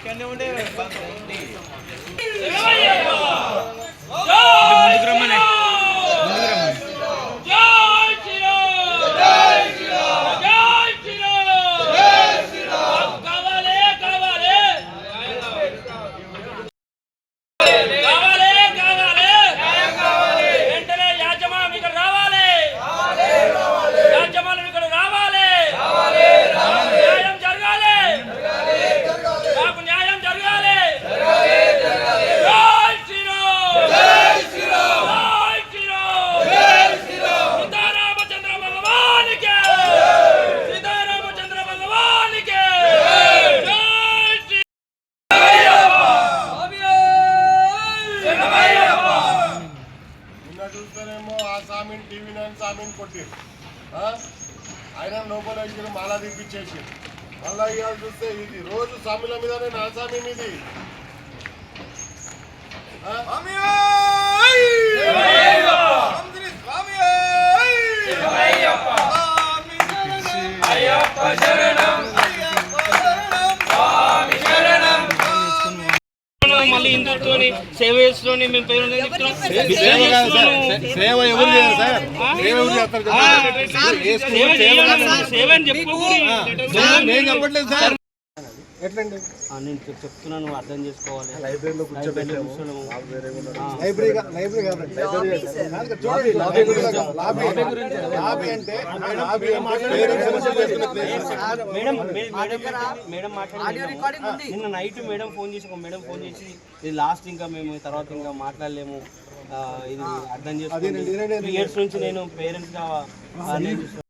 Porque não deu. నేను స్వామిని కొట్టి ఆయన లోపల వేసి మాలా తీపిచ్చేసి మళ్ళా ఇవాళ చూస్తే ఇది రోజు స్వామిల మీదనే నా స్వామి మీది. ఆ? మళ్ళీ హిందుత్వని సేవ చేస్తూనే మేము పేరు. సేవ సేవ అని చెప్పుకోకూడదు. సార్, నేను చెప్పట్లేదు సార్ ఎట్లండి? ఆ, నేను చెప్- చెప్తున్నా నువ్వు అర్థం చేసుకోవాలి. లైబ్రరీలో. Library library. మేడం నిన్న నైట్ మేడం ఫోన్ చేసి ఒక మేడం ఫోన్ చేసి ఇది లాస్ట్ ఇంకా మేము తర్వాత ఇంకా మాట్లాడలేము. ఆ, ఇది అర్థం చేసుకోండి. త్రీ ఇయర్స్ నుంచి నేను పేరెంట్స్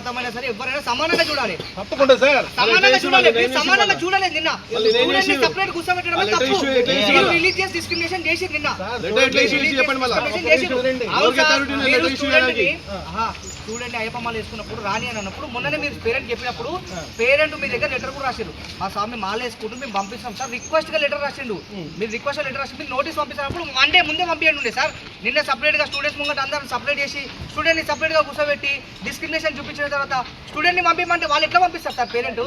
ఏ మతమైనా సరే ఎవరైనా సమానంగా చూడాలి. తప్పకుండా సార్. సమానంగా చూడాలి. మీరు సమానంగా చూడలేదు నిన్న. సపరేట్ కూర్చోబెట్టడం తప్పు రిలీజియస్ డిస్క్రిమినేషన్ చేసి నిన్న. చెప్పండి స్టూడెంట్ అయ్యప్పమాలు వేసుకున్నప్పుడు రాని అని అన్నప్పుడు మొన్ననే మీరు పేరెంట్ చెప్పినప్పుడు పేరెంట్ మీ దగ్గర లెటర్ కూడా రాసిరు మా స్వామి మాల వేసుకుంటూ మేము పంపిస్తాం. సార్ రిక్వెస్ట్గా లెటర్ రాసిండు. మీరు రిక్వెస్ట్ లెటర్ రాసి మీరు నోటీస్ పంపిస్తున్నప్పుడు మండే ముందే పంపించండి ఉండే సార్. నిన్న సపరేట్గా స్టూడెంట్స్ ముంగట అందరం సపరేట్ చేసి స్టూడెంట్ని సపరేట్గా కూర్చోబెట్టి డిస్క్రిమినేషన్ చూపించిన తర్వాత స్టూడెంట్ని పంపించమంటే వాళ్ళు ఎట్లా పంపిస్తారు సార్ పేరెంట్?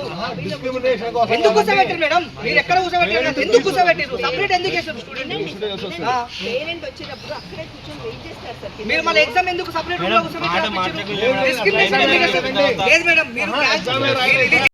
ఎందుకు కూర్చోబెట్టారు మేడం? మీరు ఎక్కడ కూర్చోబెట్టారు ఎందుకు కూర్చోబెట్టారు సపరేట్ ఎందుకు చేశారు స్టూడెంట్ పేరెంట్ వచ్చినప్పుడు అక్కడే కూర్చొని వెయిట్ చేస్తారు సార్. మీరు మళ్ళీ ఎగ్జామ్ ఎందుకు సపరేట్ మాట మార్చకులే మేడం.